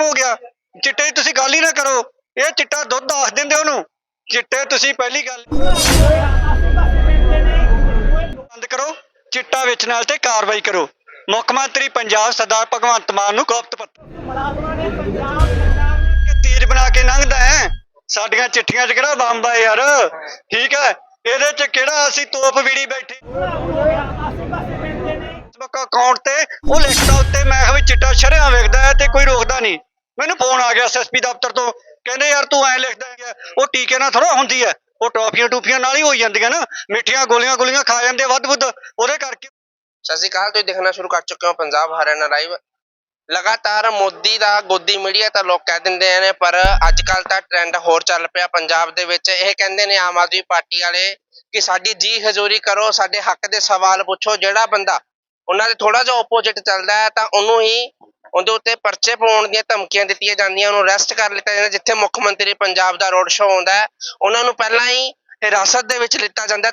ਖਤਮ ਹੋ ਗਿਆ। ਚਿੱਟੇ ਦੀ ਤੁਸੀਂ ਗੱਲ ਹੀ ਨਾ ਕਰੋ। ਇਹ ਚਿੱਟਾ ਦੁੱਧ ਆਖ ਦਿੰਦੇ ਉਹਨੂੰ। ਚਿੱਟੇ ਤੁਸੀਂ ਪਹਿਲੀ ਗੱਲ ਬੰਦ ਕਰੋ। ਚਿੱਟਾ ਵੇਚਣ ਵਾਲੇ ਤੇ ਕਾਰਵਾਈ ਕਰੋ। ਮੁੱਖ ਮੰਤਰੀ ਪੰਜਾਬ ਸਰਦਾਰ ਭਗਵੰਤ ਮਾਨ ਨੂੰ ਗੁਪਤ ਪੱਤਰ। ਤੀਰ ਬਣਾ ਕੇ ਲੰਘਦਾ ਹੈ। ਸਾਡੀਆਂ ਚਿੱਠੀਆਂ 'ਚ ਕਿਹੜਾ ਬੰਬ ਆ ਯਾਰ? ਠੀਕ ਹੈ। ਇਹਦੇ 'ਚ ਕਿਹੜਾ ਅਸੀਂ ਤੋਪ ਵੀੜੀ ਬੈਠੇ ਫੇਸਬੁੱਕ ਅਕਾਊਂਟ ਤੇ? ਉਹ ਲਿਖਦਾ ਉੱਤੇ ਮੈਂ ਕਿਹਾ ਵੀ ਚਿੱਟਾ ਸ਼ਰਿਆਂ ਵੇਖਦਾ ਹੈ ਤੇ ਕੋਈ ਰੋਕਦਾ ਨਹੀਂ। ਮੈਨੂੰ ਫੋਨ ਆ ਗਿਆ ਐਸਐਸਪੀ ਦਫ਼ਤਰ ਤੋਂ। ਕਹਿੰਦੇ, ਯਾਰ ਤੂੰ ਐ ਲਿਖਦਾ ਹੈ ਉਹ ਟੀਕੇ ਨਾਲ ਥੋੜਾ ਹੁੰਦੀ ਹੈ। ਉਹ ਟੌਫੀਆਂ ਟੂਫੀਆਂ ਨਾਲ ਹੀ ਹੋਈ ਜਾਂਦੀਆਂ ਨਾ। ਮਿੱਠੀਆਂ ਗੋਲੀਆਂ ਗੋਲੀਆਂ ਖਾ ਜਾਂਦੇ ਵੱਧ ਵੱਧ ਉਹਦੇ ਕਰਕੇ ਸਤਿ ਸ਼੍ਰੀ ਅਕਾਲ, ਤੁਸੀਂ ਦੇਖਣਾ ਸ਼ੁਰੂ ਕਰ ਚੁੱਕੇ ਹੋ ਪੰਜਾਬ ਹਰਿਆਣਾ ਲਾਈਵ ਲਗਾਤਾਰ ਮੋਦੀ ਦਾ ਗੋਦੀ ਮੀਡੀਆ ਤਾਂ ਲੋਕ ਕਹਿ ਦਿੰਦੇ ਨੇ, ਪਰ ਅੱਜ ਕੱਲ ਤਾਂ ਟ੍ਰੈਂਡ ਹੋਰ ਚੱਲ ਪਿਆ ਪੰਜਾਬ ਦੇ ਵਿੱਚ। ਇਹ ਕਹਿੰਦੇ ਨੇ ਆਮ ਆਦਮੀ ਪਾਰਟੀ ਵਾਲੇ ਕਿ ਸਾਡੀ ਜੀ ਹਜ਼ੂਰੀ ਕਰੋ, ਸਾਡੇ ਹੱਕ ਦੇ ਸਵਾਲ ਪੁੱਛੋ। ਜਿਹੜਾ ਬੰਦਾ, ਉਹਨਾਂ ਦੇ ਥੋੜਾ ਜਿਹਾ ਆਪੋਜ਼ਿਟ ਚੱਲਦਾ ਹੈ, ਤਾਂ ਉਹਨੂੰ ਹੀ ਉਹਦੇ ਉੱਤੇ ਪਰਚੇ ਪਾਉਣ ਦੀਆਂ ਧਮਕੀਆਂ ਦਿੱਤੀਆਂ ਜਾਂਦੀਆਂ, ਉਹਨੂੰ ਅਰੈਸਟ ਕਰ ਲਿੱਤਾ ਜਾਂਦਾ, ਜਿੱਥੇ ਮੁੱਖ ਮੰਤਰੀ ਪੰਜਾਬ ਦਾ ਰੋਡ ਸ਼ੋਅ ਹੁੰਦਾ ਹੈ ਉਹਨਾਂ ਨੂੰ ਪਹਿਲਾਂ ਹੀ ਹਿਰਾਸਤ ਦੇ ਵਿੱਚ ਲਿੱਤਾ ਜਾਂਦਾ ਹੈ।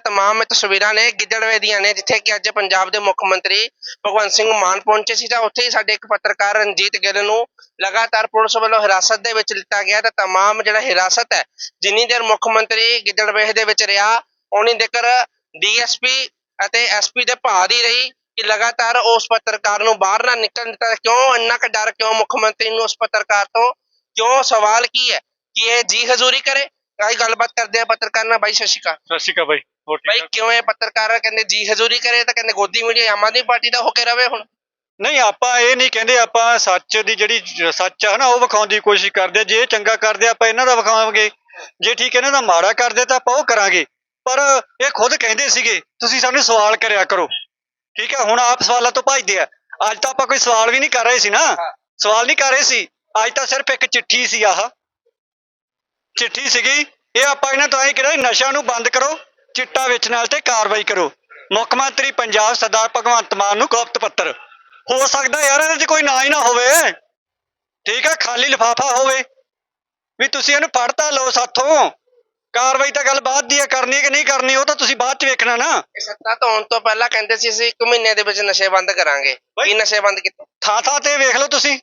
ਤਸਵੀਰਾਂ ਨੇ, ਗਿੱਦੜਵੇ ਦੀਆਂ ਨੇ, ਜਿੱਥੇ ਕਿ ਅੱਜ ਪੰਜਾਬ ਦੇ ਮੁੱਖ ਮੰਤਰੀ ਭਗਵੰਤ ਸਿੰਘ ਮਾਨ ਪਹੁੰਚੇ ਸੀ, ਤਾਂ ਉੱਥੇ ਹੀ ਸਾਡੇ ਇੱਕ ਪੱਤਰਕਾਰ ਰਣਜੀਤ ਗਿੱਲ ਨੂੰ ਲਗਾਤਾਰ ਪੁਲਿਸ ਵੱਲੋਂ ਹਿਰਾਸਤ ਦੇ ਵਿੱਚ ਲਿੱਤਾ ਗਿਆ, ਤਾਂ ਤਮਾਮ ਜਿਹੜਾ ਹਿਰਾਸਤ ਹੈ, ਜਿੰਨੀ ਦੇਰ ਮੁੱਖ ਮੰਤਰੀ ਗਿੱਦੜਵੇਹ ਦੇ ਵਿੱਚ ਰਿਹਾ ਉਨੀ ਦੇਰ ਡੀਐਸਪੀ ਅਤੇ ਐਸਪੀ ਦੇ ਭਾਅ ਦੀ ਰਹੀ ਕਿ ਲਗਾਤਾਰ ਉਸ ਪੱਤਰਕਾਰ ਨੂੰ ਬਾਹਰ ਨਾ ਨਿਕਲਣ ਦਿੱਤਾ। ਕਿਉਂ? ਇੰਨਾ ਕੁ ਡਰ ਕਿਉਂ ਮੁੱਖ ਮੰਤਰੀ ਨੂੰ ਉਸ ਪੱਤਰਕਾਰ ਤੋਂ? ਕਿਉਂ? ਸਵਾਲ ਕੀ ਹੈ? ਕਿ ਇਹ ਜੀ ਹਜ਼ੂਰੀ ਕਰੇ? ਆਹੀ ਗੱਲਬਾਤ ਕਰਦੇ ਆ ਪੱਤਰਕਾਰ ਨਾਲ। ਬਾਈ ਸਤਿ ਸ਼੍ਰੀ ਅਕਾਲ। ਸਤਿ ਸ਼੍ਰੀ ਅਕਾਲ ਬਾਈ। ਹੋਰ ਬਾਈ ਕਿਉਂ ਇਹ ਪੱਤਰਕਾਰ ਕਹਿੰਦੇ ਜੀ ਹਜ਼ੂਰੀ ਕਰੇ ਤਾਂ ਕਹਿੰਦੇ ਗੋਦੀ ਮੀਡੀਆ ਆਮ ਆਦਮੀ ਪਾਰਟੀ ਦਾ ਹੋ ਕੇ ਰਵੇ ਹੁਣ? ਨਹੀਂ ਆਪਾਂ ਇਹ ਨਹੀਂ ਕਹਿੰਦੇ ਆਪਾਂ ਸੱਚ ਦੀ ਜਿਹੜੀ ਸੱਚ ਆ ਨਾ ਉਹ ਵਿਖਾਉਣ ਦੀ ਕੋਸ਼ਿਸ਼ ਕਰਦੇ। ਜੇ ਇਹ ਚੰਗਾ ਕਰਦੇ ਆਪਾਂ ਇਹਨਾਂ ਦਾ ਵਿਖਾਵਾਂਗੇ। ਜੇ ਠੀਕ ਇਹਨਾਂ ਦਾ ਮਾੜਾ ਕਰਦੇ ਤਾਂ ਆਪਾਂ ਉਹ ਕਰਾਂਗੇ। ਪਰ ਇਹ ਖੁਦ ਕਹਿੰਦੇ ਸੀਗੇ ਤੁਸੀਂ ਸਾਨੂੰ ਸਵਾਲ ਕਰਿਆ ਕਰੋ। ਠੀਕ ਹੈ ਹੁਣ ਆਪ ਸਵਾਲਾਂ ਤੋਂ ਭੱਜਦੇ ਆ। ਅੱਜ ਤਾਂ ਆਪਾਂ ਕੋਈ ਸਵਾਲ ਵੀ ਨਹੀਂ ਕਰ ਰਹੇ ਸੀ ਨਾ। ਸਵਾਲ ਨਹੀਂ ਕਰ ਰਹੇ ਸੀ। ਅੱਜ ਤਾਂ ਸਿਰਫ ਇੱਕ ਚਿੱਠੀ ਸੀ ਆਹ। ਚਿੱਠੀ ਸੀਗੀ ਇਹ ਆਪਾਂ ਇਹਨਾਂ ਤੋਂ ਐਂ ਕਿਹਾ ਨਸ਼ਾ ਨੂੰ ਬੰਦ ਕਰੋ ਚਿੱਟਾ ਵੇਚਣ ਵਾਲੇ ਤੇ ਕਾਰਵਾਈ ਕਰੋ। ਮੁੱਖ ਮੰਤਰੀ ਪੰਜਾਬ ਸਰਦਾਰ ਭਗਵੰਤ ਮਾਨ ਨੂੰ ਗੁਪਤ ਪੱਤਰ। ਹੋ ਸਕਦਾ ਯਾਰ ਇਹਦੇ 'ਚ ਕੋਈ ਨਾਂ ਹੀ ਨਾ ਹੋਵੇ। ਠੀਕ ਹੈ ਖਾਲੀ ਲਿਫਾਫਾ ਹੋਵੇ। ਵੀ ਤੁਸੀਂ ਇਹਨੂੰ ਪੜ੍ਹਤਾ ਲਓ ਸਾਥੋਂ। ਕਾਰਵਾਈ ਤਾਂ ਗੱਲ ਬਾਅਦ ਦੀ ਹੈ ਕਰਨੀ ਕਿ ਨਹੀਂ ਕਰਨੀ ਉਹ ਤਾਂ ਤੁਸੀਂ ਬਾਅਦ 'ਚ ਵੇਖਣਾ ਨਾ। ਇਹ ਸੱਤਾ ਤੋਂ ਆਉਣ ਤੋਂ ਪਹਿਲਾਂ ਕਹਿੰਦੇ ਸੀ ਅਸੀਂ 1 ਮਹੀਨੇ ਦੇ ਵਿੱਚ ਨਸ਼ੇ ਬੰਦ ਕਰਾਂਗੇ। ਕੀ ਨਸ਼ੇ ਬੰਦ ਕੀਤੇ? ਥਾਂ ਥਾਂ ਤੇ ਵੇਖ ਲਓ ਤੁਸੀਂ।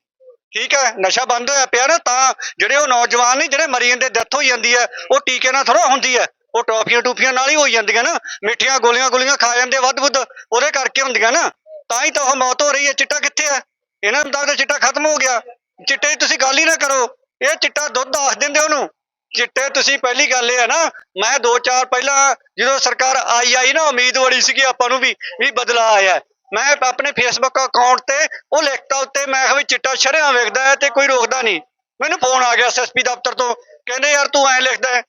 ਠੀਕ ਹੈ ਨਸ਼ਾ ਬੰਦ ਹੋਇਆ ਪਿਆ ਨਾ ਤਾਂ ਜਿਹੜੇ ਉਹ ਨੌਜਵਾਨ ਨੇ ਜਿਹੜੇ ਮਰੀ ਜਾਂਦੇ ਡੈਥ ਹੋਈ ਜਾਂਦੀ ਹੈ ਉਹ ਟੀਕੇ ਨਾਲ ਥੋੜਾ ਹੁੰਦੀ ਹੈ। ਉਹ ਟੌਫੀਆਂ ਟੂਫੀਆਂ ਨਾਲ ਹੀ ਹੋਈ ਜਾਂਦੀਆਂ ਨਾ। ਮਿੱਠੀਆਂ ਗੋਲੀਆਂ ਗੋਲੀਆਂ ਖਾ ਜਾਂਦੇ ਵੱਧ ਵੱਧ ਉਹਦੇ ਕਰਕੇ ਹੁੰਦੀਆਂ ਨਾ। ਤਾਂ ਹੀ ਤਾਂ ਉਹ ਮੌਤ ਹੋ ਰਹੀ ਹੈ। ਚਿੱਟਾ ਕਿੱਥੇ ਹੈ? ਇਹਨਾਂ ਦਾ ਤਾਂ ਚਿੱਟਾ ਖਤਮ ਹੋ ਗਿਆ। ਚਿੱਟੇ ਦੀ ਤੁਸੀਂ ਗੱਲ ਹੀ ਨਾ ਕਰੋ। ਇਹ ਚਿੱਟਾ ਦੁੱਧ ਦੱਸ ਦਿੰਦੇ ਉਹਨੂੰ। ਚਿੱਟੇ ਤੁਸੀਂ ਪਹਿਲੀ ਗੱਲ ਇਹ ਹੈ ਨਾ, ਮੈਂ 2-4 ਪਹਿਲਾਂ ਜਦੋਂ ਸਰਕਾਰ ਆਈ ਆਈ ਨਾ, ਉਮੀਦ ਬੜੀ ਸੀਗੀ ਆਪਾਂ ਨੂੰ ਵੀ ਵੀ ਬਦਲਾ ਆਇਆ ਮੈਂ ਆਪਣੇ ਫੇਸਬੁੱਕ ਅਕਾਊਂਟ ਤੇ ਉਹ ਲਿਖਤਾ ਉੱਤੇ ਮੈਂ ਕਿਹਾ ਵੀ ਚਿੱਟਾ ਸ਼ਰਿਆਂ ਵੇਖਦਾ ਹੈ ਤੇ ਕੋਈ ਰੋਕਦਾ ਨਹੀਂ। ਮੈਨੂੰ ਫੋਨ ਆ ਗਿਆ ਐਸਐਸਪੀ ਦਫ਼ਤਰ ਤੋਂ, ਕਹਿੰਦੇ ਯਾਰ ਤੂੰ ਐ ਲਿਖਦਾ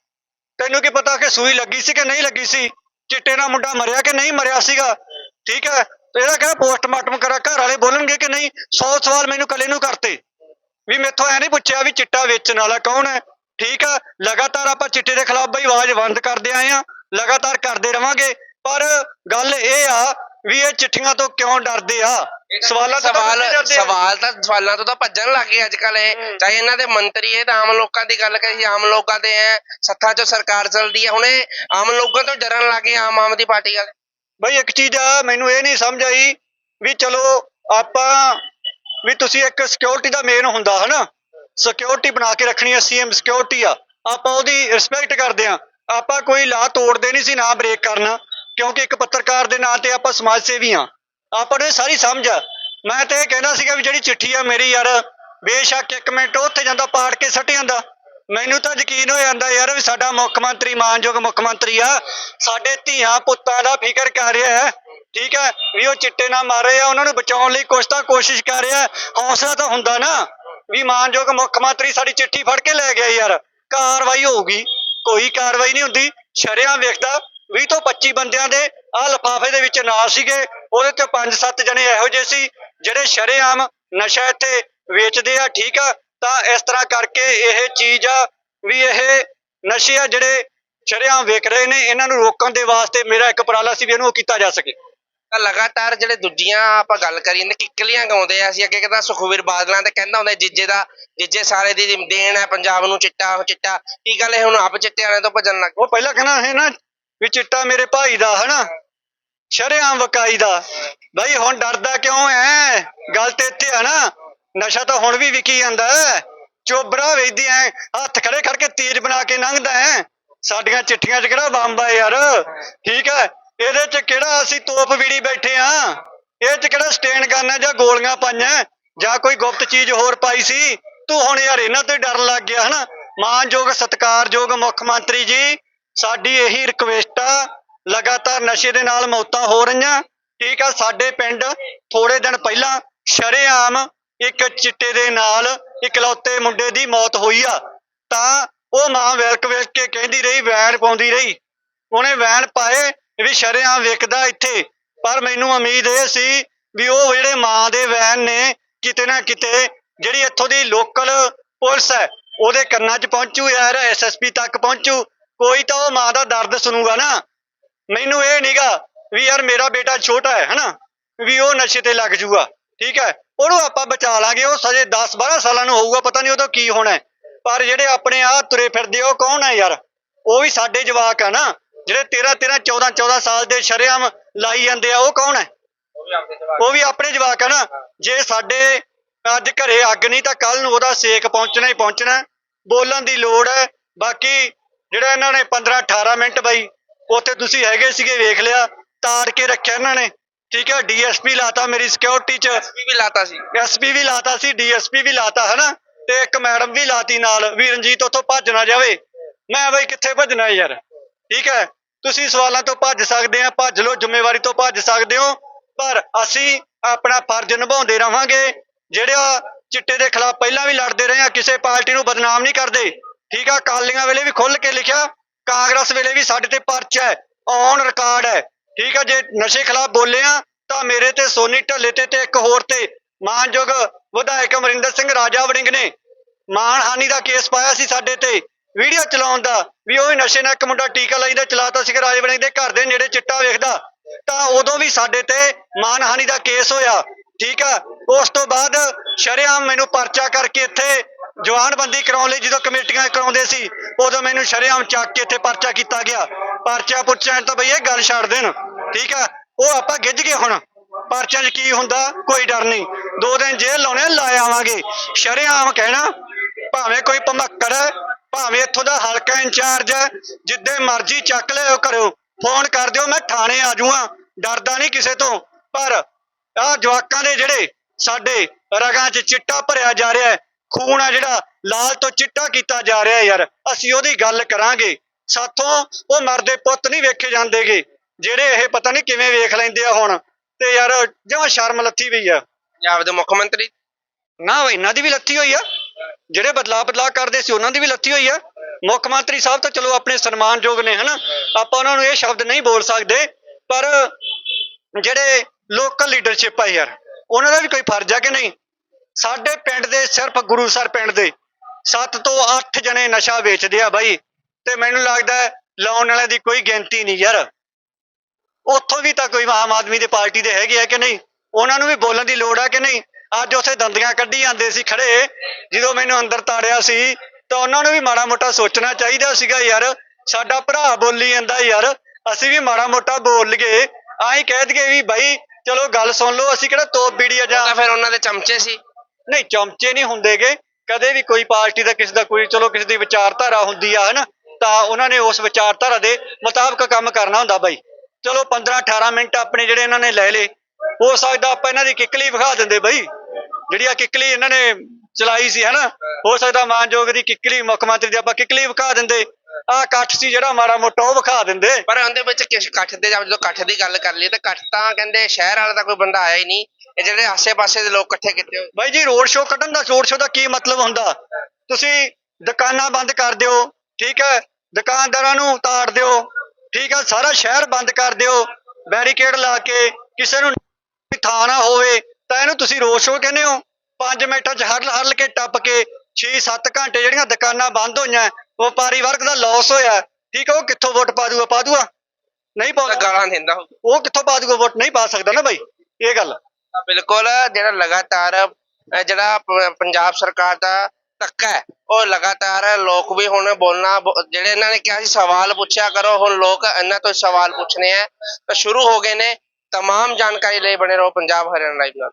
ਤੈਨੂੰ ਕੀ ਪਤਾ ਕਿ ਸੂਈ ਲੱਗੀ ਸੀ ਕਿ ਨਹੀਂ ਲੱਗੀ ਸੀ? ਚਿੱਟੇ ਨਾਲ ਮੁੰਡਾ ਮਰਿਆ ਕਿ ਨਹੀਂ ਮਰਿਆ ਸੀਗਾ? ਠੀਕ ਹੈ, ਇਹਦਾ ਕਹਿੰਦਾ ਪੋਸਟਮਾਰਟਮ ਕਰਾ, ਘਰ ਵਾਲੇ ਬੋਲਣਗੇ ਕਿ ਨਹੀਂ? 100 ਸਵਾਲ ਮੈਨੂੰ ਕੱਲੇ ਨੂੰ ਕਰਤੇ। ਵੀ ਮੈਥੋਂ ਐ ਨਹੀਂ ਪੁੱਛਿਆ ਵੀ ਚਿੱਟਾ ਵੇਚਣ ਵਾਲਾ ਕੌਣ ਹੈ? ਠੀਕ ਆ ਲਗਾਤਾਰ ਆਪਾਂ ਚਿੱਟੇ ਦੇ ਖਿਲਾਫ ਬਈ ਆਵਾਜ਼ ਬੰਦ ਕਰਦੇ ਆਏ ਆ ਲਗਾਤਾਰ ਕਰਦੇ ਰਵਾਂਗੇ ਪਰ ਗੱਲ ਇਹ ਆ ਵੀ ਇਹ ਚਿੱਠੀਆਂ ਤੋਂ ਕਿਉਂ ਡਰਦੇ ਆ? ਸਵਾਲਾਂ ਤੋਂ ਸਵਾਲ? ਸਵਾਲ ਤਾਂ ਸਵਾਲਾਂ ਤੋਂ ਤਾਂ ਭੱਜਣ ਲੱਗ ਗਏ ਅੱਜ ਕੱਲ ਇਹ ਚਾਹੇ ਇਹਨਾਂ ਦੇ ਮੰਤਰੀ ਇਹ ਤਾਂ ਆਮ ਲੋਕਾਂ ਦੀ ਗੱਲ ਕਰੀ ਆਮ ਲੋਕਾਂ ਦੇ ਐ ਸੱਥਾਂ 'ਚ ਸਰਕਾਰ ਚੱਲਦੀ ਹੈ ਹੁਣ ਇਹ ਆਮ ਲੋਕਾਂ ਤੋਂ ਡਰਨ ਲੱਗ ਗਏ ਆਮ ਆਦਮੀ ਪਾਰਟੀ ਵਾਲੇ। ਬਈ ਇੱਕ ਚੀਜ਼ ਆ ਮੈਨੂੰ ਇਹ ਨਹੀਂ ਸਮਝ ਆਈ ਵੀ ਚਲੋ ਆਪਾਂ ਵੀ ਤੁਸੀਂ ਇੱਕ ਸਿਕਿਉਰਿਟੀ ਦਾ ਮੇਨ ਹੁੰਦਾ ਹਨਾ। ਸਿਕਿਉਰਿਟੀ ਬਣਾ ਕੇ ਰੱਖਣੀ ਹੈ ਸੀਐਮ ਸਿਕਿਉਰਿਟੀ ਆ। ਆਪਾਂ ਉਹਦੀ ਰਿਸਪੈਕਟ ਕਰਦੇ ਆ ਆਪਾਂ ਕੋਈ ਲਾ ਤੋੜਦੇ ਨਹੀਂ ਸੀ, ਨਾ ਬ੍ਰੇਕ ਕਰਨਾ। ਕਿਉਂਕਿ ਇੱਕ ਪੱਤਰਕਾਰ ਦੇ ਨਾਂ ਤੇ ਆਪਾਂ ਸਮਾਜ ਸੇਵੀ ਆ ਆਪਾਂ ਨੂੰ ਇਹ ਸਾਰੀ ਸਮਝ ਆ। ਮੈਂ ਤੇ ਇਹ ਕਹਿੰਦਾ ਸੀਗਾ ਵੀ ਜਿਹੜੀ ਚਿੱਠੀ ਆ ਮੇਰੀ ਯਾਰ, ਬੇਸ਼ੱਕ ਇੱਕ ਮਿੰਟ ਉੱਥੇ ਜਾਂਦਾ, ਪਾੜ ਕੇ ਸੱਟ ਜਾਂਦਾ। ਮੈਨੂੰ ਤਾਂ ਯਕੀਨ ਹੋ ਜਾਂਦਾ ਯਾਰ ਵੀ ਸਾਡਾ ਮੁੱਖ ਮੰਤਰੀ ਮਾਨਯੋਗ ਮੁੱਖ ਮੰਤਰੀ ਆ। ਸਾਡੇ ਧੀਆਂ ਪੁੱਤਾਂ ਦਾ ਫਿਕਰ ਕਰ ਰਿਹਾ ਹੈ। ਠੀਕ ਹੈ, ਵੀ ਉਹ ਚਿੱਟੇ ਨਾ ਮਾਰੇ ਆ, ਉਹਨਾਂ ਨੂੰ ਬਚਾਉਣ ਲਈ ਕੁਛ ਤਾਂ ਕੋਸ਼ਿਸ਼ ਕਰ ਰਿਹਾ ਹੌਸਲਾ ਤਾਂ ਹੁੰਦਾ ਨਾ। ਵੀ ਮਾਨਯੋਗ ਮੁੱਖ ਮੰਤਰੀ ਸਾਡੀ ਚਿੱਠੀ ਫੜ ਕੇ ਲੈ ਗਿਆ ਯਾਰ। ਕਾਰਵਾਈ ਹੋਊਗੀ, ਕੋਈ ਕਾਰਵਾਈ ਨਹੀਂ ਹੁੰਦੀ। ਸ਼ਰਿਆਂ ਵੇਖਦਾ 20 ਤੋਂ 25 ਬੰਦਿਆਂ ਦੇ ਆਹ ਲਿਫਾਫੇ ਦੇ ਵਿੱਚ ਨਾਂ ਸੀਗੇ। ਉਹਦੇ ਤੇ 5-7 ਜਣੇ ਇਹੋ ਜਿਹੇ ਸੀ, ਜਿਹੜੇ ਸ਼ਰੇਆਮ ਨਸ਼ਾ ਇੱਥੇ ਵੇਚਦੇ ਆ, ਠੀਕ ਆ। ਤਾਂ ਇਸ ਤਰ੍ਹਾਂ ਕਰਕੇ ਇਹ ਚੀਜ਼ ਆ ਵੀ ਇਹ ਨਸ਼ੇ ਆ ਜਿਹੜੇ ਸ਼ਰੇਆਮ ਵੇਚ ਰਹੇ ਨੇ, ਇਹਨਾਂ ਨੂੰ ਰੋਕਣ ਦੇ ਵਾਸਤੇ ਮੇਰਾ ਇੱਕ ਉਪਰਾਲਾ ਸੀ ਵੀ ਇਹਨੂੰ ਉਹ ਕੀਤਾ ਜਾ ਸਕੇ। ਤਾਂ ਲਗਾਤਾਰ ਜਿਹੜੇ ਦੂਜੀਆਂ ਆਪਾਂ ਗੱਲ ਕਰੀ ਜਾਂਦੇ ਕਿੱਕਲੀਆਂ ਗਾਉਂਦੇ ਆ ਅਸੀਂ ਅੱਗੇ ਕਹਿੰਦਾ ਸੁਖਵੀਰ ਬਾਦਲਾਂ ਤੇ ਕਹਿੰਦਾ ਹੁੰਦਾ ਜੀਜੇ ਦਾ ਜੀਜੇ ਸਾਰੇ ਦੀ ਦੇਣ ਹੈ ਪੰਜਾਬ ਨੂੰ ਚਿੱਟਾ ਉਹ ਚਿੱਟਾ ਕੀ ਗੱਲ ਇਹ ਹੁਣ ਆਪ ਚਿੱਟੇ ਵਾਲਿਆਂ ਤੋਂ ਭੱਜਣ ਲੱਗ ਉਹ ਪਹਿਲਾਂ ਕਹਿੰਦਾ ਹੈ ਨਾ ਵੀ ਚਿੱਟਾ ਮੇਰੇ ਭਾਈ ਦਾ ਹਨਾ? ਸ਼ਰੇਆਮ ਵਕਾਈ ਦਾ। ਬਈ ਹੁਣ ਡਰਦਾ ਕਿਉਂ ਐ? ਗੱਲ ਤੇ ਇੱਥੇ ਆ ਨਾ। ਨਸ਼ਾ ਤਾਂ ਹੁਣ ਵੀ ਵਿਕੀ ਜਾਂਦਾ ਚੋਬਰਾ ਵੇਚਦੀ ਐ। ਹੱਥ ਖੜੇ ਕਰਕੇ ਤੀਰ ਬਣਾ ਕੇ ਲੰਘਦਾ ਹੈ ਸਾਡੀਆਂ ਚਿੱਠੀਆਂ 'ਚ ਕਿਹੜਾ ਬੰਬ ਆ ਯਾਰ? ਠੀਕ ਹੈ ਇਹਦੇ 'ਚ ਕਿਹੜਾ ਅਸੀਂ ਤੋਪ ਵੀੜੀ ਬੈਠੇ ਆ? ਇਹ 'ਚ ਕਿਹੜਾ ਸਟੇਨ ਗਨ ਹੈ ਜਾਂ ਗੋਲੀਆਂ ਪਾਈਆਂ? ਜਾਂ ਕੋਈ ਗੁਪਤ ਚੀਜ਼ ਹੋਰ ਪਾਈ ਸੀ? ਤੂੰ ਹੁਣ ਯਾਰ ਇਹਨਾਂ ਤੇ ਡਰ ਲੱਗ ਗਿਆ, ਹਨਾ? ਮਾਨਯੋਗ, ਸਤਿਕਾਰਯੋਗ ਮੁੱਖ ਮੰਤਰੀ ਜੀ, ਸਾਡੀ ਇਹੀ ਰਿਕੁਐਸਟ ਆ, ਲਗਾਤਾਰ ਨਸ਼ੇ ਦੇ ਨਾਲ ਮੌਤਾਂ ਹੋ ਰਹੀਆਂ। ਠੀਕ ਆ, ਸਾਡੇ ਪਿੰਡ ਥੋੜੇ ਦਿਨ ਪਹਿਲਾਂ ਸ਼ਰੇਆਮ ਇੱਕ ਚਿੱਟੇ ਦੇ ਨਾਲ ਇਕਲੌਤੇ ਮੁੰਡੇ ਦੀ ਮੌਤ ਹੋਈ ਆ। ਤਾਂ ਉਹ ਮਾਂ ਵਿਲਕ ਵਿਲਕ ਕੇ ਕਹਿੰਦੀ ਰਹੀ ਵੈਨ ਪਾਉਂਦੀ ਰਹੀ। ਉਹਨੇ ਵੈਨ ਪਾਏ ਵੀ ਸ਼ਰਿਆਂ ਵਿਕਦਾ ਇੱਥੇ। ਪਰ ਮੈਨੂੰ ਉਮੀਦ ਇਹ ਸੀ ਵੀ ਉਹ ਜਿਹੜੇ ਮਾਂ ਦੇ ਵੈਨ ਨੇ ਕਿਤੇ ਨਾ ਕਿਤੇ ਜਿਹੜੀ ਇੱਥੋਂ ਦੀ ਲੋਕਲ ਪੁਲਿਸ ਹੈ ਉਹਦੇ ਕੰਨਾਂ 'ਚ ਪਹੁੰਚੂ ਯਾਰ ਐਸਐਸਪੀ ਤੱਕ ਪਹੁੰਚੂ। ਕੋਈ ਤਾਂ ਉਹ ਮਾਂ ਦਾ ਦਰਦ ਸੁਣੂਗਾ ਨਾ। ਮੈਨੂੰ ਇਹ ਨਹੀਂਗਾ ਵੀ ਯਾਰ ਮੇਰਾ ਬੇਟਾ ਛੋਟਾ ਹੈ ਹਨਾ? ਵੀ ਉਹ ਨਸ਼ੇ ਤੇ ਲੱਗ ਜੂਗਾ ਠੀਕ ਹੈ? ਉਹਨੂੰ ਆਪਾਂ ਬਚਾ ਲਾਂਗੇ ਉਹ ਸਜੇ 10 12 ਸਾਲਾਂ ਨੂੰ ਹੋਊਗਾ ਪਤਾ ਨਹੀਂ ਉਹਦਾ ਕੀ ਹੋਣਾ ਪਰ ਜਿਹੜੇ ਆਪਣੇ ਆ ਤੁਰੇ ਫਿਰਦੇ ਆ, ਉਹ ਕੌਣ ਹੈ ਯਾਰ? ਉਹ ਵੀ ਸਾਡੇ ਜਵਾਕ ਆ ਨਾ। ਜਿਹੜੇ 13 13 14 14 ਸਾਲ ਦੇ ਸ਼ਰੇਆਮ ਲਾਈ ਜਾਂਦੇ ਆ ਉਹ ਕੌਣ ਹੈ? ਉਹ ਵੀ ਆਪਣੇ ਜਵਾਕ ਆ ਨਾ। ਜੇ ਸਾਡੇ ਅੱਜ ਘਰੇ ਅੱਗ ਨਹੀਂ ਤਾਂ ਕੱਲ ਨੂੰ ਉਹਦਾ ਸੇਕ ਪਹੁੰਚਣਾ ਹੀ ਪਹੁੰਚਣਾ। ਹੈ। ਬੋਲਣ ਦੀ ਲੋੜ ਹੈ। ਬਾਕੀ ਜਿਹੜਾ ਇਹਨਾਂ ਨੇ 15 18 ਮਿੰਟ ਬਈ ਉੱਥੇ ਤੁਸੀਂ ਹੈਗੇ ਸੀਗੇ ਵੇਖ ਲਿਆ। ਤਾੜ ਕੇ ਰੱਖਿਆ ਇਹਨਾਂ ਨੇ। ਠੀਕ ਹੈ ਡੀਐਸਪੀ ਲਾਤਾ ਮੇਰੀ ਸਿਕਿਉਰਿਟੀ 'ਚ। ਐਸਪੀ ਵੀ ਲਾਤਾ ਸੀ। ਐਸਪੀ ਵੀ ਲਾਤਾ ਸੀ ਡੀਐਸਪੀ ਵੀ ਲਾਤਾ ਹਨਾ? ਤੇ ਇੱਕ ਮੈਡਮ ਵੀ ਲਾਤੀ ਨਾਲ। ਵੀ ਰਣਜੀਤ ਉੱਥੋਂ ਭੱਜ ਨਾ ਜਾਵੇ। ਮੈਂ ਬਈ ਕਿੱਥੇ ਭੱਜਣਾ ਯਾਰ? ਠੀਕ ਹੈ? ਤੁਸੀਂ ਸਵਾਲਾਂ ਤੋਂ ਭੱਜ ਸਕਦੇ ਆ, ਭੱਜ ਲਓ, ਜ਼ਿੰਮੇਵਾਰੀ ਤੋਂ ਭੱਜ ਸਕਦੇ ਹੋ, ਪਰ ਅਸੀਂ ਆਪਣਾ ਫਰਜ਼ ਨਿਭਾਉਂਦੇ ਰਵਾਂਗੇ ਜਿਹੜਾ ਚਿੱਟੇ ਦੇ ਖਿਲਾਫ ਪਹਿਲਾਂ ਵੀ ਲੜਦੇ ਰਹੇ ਆ, ਕਿਸੇ ਪਾਰਟੀ ਨੂੰ ਬਦਨਾਮ ਨਹੀਂ ਕਰਦੇ। ਠੀਕ ਆ ਕਾਲੀਆਂ ਵੇਲੇ ਵੀ ਖੁੱਲ ਕੇ ਲਿਖਿਆ, ਕਾਂਗਰਸ ਵੇਲੇ ਵੀ ਸਾਡੇ ਤੇ ਪਰਚਾ ਹੈ, ਔਨ ਰਿਕਾਰਡ ਹੈ। ਠੀਕ ਹੈ ਜੇ ਨਸ਼ੇ ਖਿਲਾਫ ਬੋਲੇ ਆ, ਤਾਂ ਮੇਰੇ ਤੇ, ਸੋਨੀ ਢੱਲੇ ਤੇ ਤੇ ਇੱਕ ਹੋਰ ਤੇ ਮਾਨਯੋਗ ਵਿਧਾਇਕ ਅਮਰਿੰਦਰ ਸਿੰਘ ਰਾਜਾ ਵੜਿੰਗ ਨੇ ਮਾਨਹਾਨੀ ਦਾ ਕੇਸ ਪਾਇਆ ਸੀ ਸਾਡੇ ਤੇ। ਵੀਡੀਓ ਚਲਾਉਣ ਦਾ, ਵੀ ਉਹ ਹੀ ਨਸ਼ੇ ਨਾਲ ਇੱਕ ਮੁੰਡਾ ਟੀਕਾ ਲਾਈਦਾ, ਚਲਾਤਾ ਸੀ ਰਾਜ ਵੜਿੰਗ ਦੇ ਘਰ ਦੇ ਨੇੜੇ ਚਿੱਟਾ ਵੇਖਦਾ, ਤਾਂ ਉਦੋਂ ਵੀ ਸਾਡੇ ਤੇ ਮਾਨਹਾਨੀ ਦਾ ਕੇਸ ਹੋਇਆ, ਠੀਕ ਆ? ਉਸ ਤੋਂ ਬਾਅਦ ਸ਼ਰੇਆਮ ਮੈਨੂੰ ਪਰਚਾ ਕਰਕੇ ਇੱਥੇ ਜਵਾਨਬੰਦੀ ਕਰਾਉਣ ਲਈ ਜਦੋਂ ਕਮੇਟੀਆਂ ਕਰਾਉਂਦੇ ਸੀ, ਉਦੋਂ ਮੈਨੂੰ ਸ਼ਰੇਆਮ ਚੱਕ ਕੇ ਇੱਥੇ ਪਰਚਾ ਕੀਤਾ ਗਿਆ। ਪਰਚਾ ਪੁੱਛਣ ਤਾਂ ਬਈ ਇਹ ਗੱਲ ਛੱਡ ਦੇਣ, ਠੀਕ ਆ? ਉਹ ਆਪਾਂ ਗਿੱਝ ਗਏ ਹੁਣ। ਪਰਚਿਆਂ 'ਚ ਕੀ ਹੁੰਦਾ, ਕੋਈ ਡਰ ਨਹੀਂ। ਦੋ ਦਿਨ ਜੇਲ੍ਹ ਲਾਉਣੇ, ਲਾ ਆਵਾਂਗੇ। ਸ਼ਰੇਆਮ ਕਹਿਣਾ, ਭਾਵੇਂ ਕੋਈ ਭਮੱਕੜ ਹੈ ਭਾਵੇਂ ਇੱਥੋਂ ਦਾ ਹਲਕਾ ਇੰਚਾਰਜ ਹੈ ਜਿੱਦੇ ਮਰਜ਼ੀ ਚੱਕ ਲਿਓ ਕਰਿਓ ਫੋਨ ਕਰ ਦਿਓ ਮੈਂ ਥਾਣੇ ਆ ਜਾਊਂਗਾ। ਡਰਦਾ ਨਹੀਂ ਕਿਸੇ ਤੋਂ। ਪਰ ਆਹ ਜਵਾਕਾਂ ਦੇ ਜਿਹੜੇ ਸਾਡੇ ਰਗਾਂ 'ਚ ਚਿੱਟਾ ਭਰਿਆ ਜਾ ਰਿਹਾ ਹੈ ਖੂਨ ਆ ਜਿਹੜਾ ਲਾਲ ਤੋਂ ਚਿੱਟਾ ਕੀਤਾ ਜਾ ਰਿਹਾ ਯਾਰ ਅਸੀਂ ਉਹਦੀ ਗੱਲ ਕਰਾਂਗੇ। ਸਾਥੋਂ ਉਹ ਮਰਦੇ ਪੁੱਤ ਨਹੀਂ ਵੇਖੇ ਜਾਂਦੇਗੇ ਜਿਹੜੇ ਇਹ ਪਤਾ ਨਹੀਂ ਕਿਵੇਂ ਵੇਖ ਲੈਂਦੇ ਆ ਹੁਣ। ਤੇ ਯਾਰ ਜਮਾਂ ਸ਼ਰਮ ਲੱਥੀ ਪਈ ਆ। ਪੰਜਾਬ ਦੇ ਮੁੱਖ ਮੰਤਰੀ? ਨਾ ਇਹਨਾਂ ਦੀ ਵੀ ਲੱਥੀ ਹੋਈ ਆ। ਜਿਹੜੇ ਬਦਲਾਅ ਬਦਲਾਅ ਕਰਦੇ ਸੀ, ਉਹਨਾਂ ਦੀ ਵੀ ਲੱਥੀ ਹੋਈ ਆ। ਮੁੱਖ ਮੰਤਰੀ ਸਾਹਿਬ ਤਾਂ ਚਲੋ ਆਪਣੇ ਸਨਮਾਨਯੋਗ ਨੇ, ਹਨਾ? ਆਪਾਂ ਉਹਨਾਂ ਨੂੰ ਇਹ ਸ਼ਬਦ ਨਹੀਂ ਬੋਲ ਸਕਦੇ, ਪਰ ਜਿਹੜੇ ਲੋਕਲ ਲੀਡਰਸ਼ਿਪ ਆ ਯਾਰ, ਉਹਨਾਂ ਦਾ ਵੀ ਕੋਈ ਫਰਜ਼ ਆ ਕਿ ਨਹੀਂ? ਸਾਡੇ ਪਿੰਡ ਦੇ ਸਿਰਫ ਗੁਰੂਸਰ ਪਿੰਡ ਦੇ 7 ਤੋਂ 8 ਜਣੇ ਨਸ਼ਾ ਵੇਚਦੇ ਆ ਬਾਈ, ਤੇ ਮੈਨੂੰ ਲੱਗਦਾ ਲਾਉਣ ਵਾਲਿਆਂ ਦੀ ਕੋਈ ਗਿਣਤੀ ਨਹੀਂ ਯਾਰ। ਉੱਥੋਂ ਵੀ ਤਾਂ ਕੋਈ ਆਮ ਆਦਮੀ ਦੇ ਪਾਰਟੀ ਦੇ ਹੈਗੇ ਆ ਕਿ ਨਹੀਂ? ਉਹਨਾਂ ਨੂੰ ਵੀ ਬੋਲਣ ਦੀ ਲੋੜ ਆ ਕਿ ਨਹੀਂ? ਅੱਜ ਉੱਥੇ ਦੰਦੀਆਂ ਕੱਢੀ ਜਾਂਦੇ ਸੀ ਖੜੇ। ਜਦੋਂ ਮੈਨੂੰ ਅੰਦਰ ਤਾੜਿਆ ਸੀ ਤਾਂ ਉਹਨਾਂ ਨੂੰ ਵੀ ਮਾੜਾ ਮੋਟਾ ਸੋਚਣਾ ਚਾਹੀਦਾ ਸੀਗਾ ਯਾਰ ਸਾਡਾ ਭਰਾ ਬੋਲੀ ਜਾਂਦਾ ਯਾਰ ਅਸੀਂ ਵੀ ਮਾੜਾ ਮੋਟਾ ਬੋਲ ਲਈਏ। ਆਹੀਂ ਕਹਿ ਦਈਏ ਵੀ ਬਾਈ ਚਲੋ ਗੱਲ ਸੁਣ ਲਓ ਅਸੀਂ ਕਿਹੜਾ ਤੋਪ ਬੀੜੀ ਆ ਜਾਂ ਤਾਂ ਫਿਰ ਉਹਨਾਂ ਦੇ ਚਮਚੇ ਸੀ। ਨਹੀਂ ਚਮਚੇ ਨਹੀਂ ਹੁੰਦੇਗੇ। ਕਦੇ ਵੀ ਕੋਈ ਪਾਰਟੀ ਦਾ ਕਿਸੇ ਦਾ ਕੋਈ ਚਲੋ ਕਿਸੇ ਦੀ ਵਿਚਾਰਧਾਰਾ ਹੁੰਦੀ ਆ ਹਨਾ ਤਾਂ ਉਹਨਾਂ ਨੇ ਉਸ ਵਿਚਾਰਧਾਰਾ ਦੇ ਮੁਤਾਬਕ ਕੰਮ ਕਰਨਾ ਹੁੰਦਾ ਬਾਈ। ਚਲੋ 15 18 ਮਿੰਟ ਆਪਣੇ ਜਿਹੜੇ ਇਹਨਾਂ ਨੇ ਲੈ ਲਏ। ਹੋ ਸਕਦਾ ਆਪਾਂ ਇਹਨਾਂ ਦੀ ਕਿੱਕਲੀ ਵਿਖਾ ਦਿੰਦੇ ਬਾਈ। ਜਿਹੜੀ ਆ ਕਿੱਕਲੀ ਇਹਨਾਂ ਨੇ ਚਲਾਈ ਸੀ ਹਨਾ? ਹੋ ਸਕਦਾ ਮਾਨਯੋਗ ਦੀ ਕਿੱਕਲੀ ਮੁੱਖ ਮੰਤਰੀ ਦੀ ਆਪਾਂ ਕਿੱਕਲੀ ਵਿਖਾ ਦਿੰਦੇ। ਆ ਇਕੱਠ ਸੀ ਜਿਹੜਾ ਮਾੜਾ ਮੋਟਾ ਉਹ ਵਿਖਾ ਦਿੰਦੇ। ਪਰ ਉਹਦੇ ਵਿੱਚ ਕਿਸ ਇਕੱਠ ਦੇ ਜਦੋਂ ਇਕੱਠ ਦੀ ਗੱਲ ਕਰ ਲਈ ਤਾਂ ਇਕੱਠ ਤਾਂ ਕਹਿੰਦੇ ਸ਼ਹਿਰ ਵਾਲਾ ਤਾਂ ਕੋਈ ਬੰਦਾ ਆਇਆ ਹੀ ਨਹੀਂ। ਇਹ ਜਿਹੜੇ ਆਸੇ-ਪਾਸੇ ਦੇ ਲੋਕ ਇਕੱਠੇ ਕੀਤੇ ਹੋਏ। ਬਾਈ ਜੀ ਰੋਡ ਸ਼ੋਅ ਕੱਢਣ ਦਾ ਰੋਡ ਸ਼ੋਅ ਦਾ ਕੀ ਮਤਲਬ ਹੁੰਦਾ? ਤੁਸੀਂ ਦੁਕਾਨਾਂ ਬੰਦ ਕਰ ਦਿਓ ਠੀਕ ਹੈ? ਦੁਕਾਨਦਾਰਾਂ ਨੂੰ ਤਾੜ ਦਿਓ ਠੀਕ ਹੈ? ਸਾਰਾ ਸ਼ਹਿਰ ਬੰਦ ਕਰ ਦਿਓ ਬੈਰੀਕੇਡ ਲਾ ਕੇ ਕਿਸੇ ਨੂੰ ਥਾਂ ਨਾ ਹੋਵੇ ਤਾਂ ਇਹਨੂੰ ਤੁਸੀਂ ਰੋਡ ਸ਼ੋਅ ਕਹਿੰਦੇ ਹੋ। 5 ਮਿੰਟਾਂ 'ਚ ਹਰਲ ਹਰਲ ਕੇ ਟੱਪ ਕੇ 6-7 ਘੰਟੇ ਜਿਹੜੀਆਂ ਦੁਕਾਨਾਂ ਬੰਦ ਹੋਈਆਂ ਵਪਾਰੀ ਵਰਗ ਦਾ ਲਾਸ ਹੋਇਆ। ਠੀਕ ਹੈ ਉਹ ਕਿੱਥੋਂ ਵੋਟ ਪਾ ਦੂਗਾ? ਪਾ ਦੂਗਾ? ਨਹੀਂ ਪਾਉਂਦਾ ਗਾਲਾਂ ਦਿੰਦਾ ਉਹ। ਕਿੱਥੋਂ ਪਾ ਦੂਗਾ ਵੋਟ? ਨਹੀਂ ਪਾ ਸਕਦਾ ਨਾ ਬਾਈ। ਇਹ ਗੱਲ। ਬਿਲਕੁਲ ਜਿਹੜਾ ਲਗਾਤਾਰ ਜਿਹੜਾ ਪੰਜਾਬ ਸਰਕਾਰ ਦਾ ਧੱਕਾ ਹੈ ਉਹ ਲਗਾਤਾਰ ਲੋਕ ਵੀ ਹੁਣ ਬੋਲਣਾ ਜਿਹੜੇ ਇਹਨਾਂ ਨੇ ਕਿਹਾ ਸੀ ਸਵਾਲ ਪੁੱਛਿਆ ਕਰੋ ਹੁਣ ਲੋਕ ਇਹਨਾਂ ਤੋਂ ਸਵਾਲ ਪੁੱਛਣੇ ਆ। ਤਾਂ ਸ਼ੁਰੂ ਹੋ ਗਏ ਨੇ। तमाम ਜਾਣਕਾਰੀ ਲਈ ਬਣੇ ਰਹੋ ਪੰਜਾਬ ਹਰਿਆਣਾ ਲਾਈਵ ਨਾਲ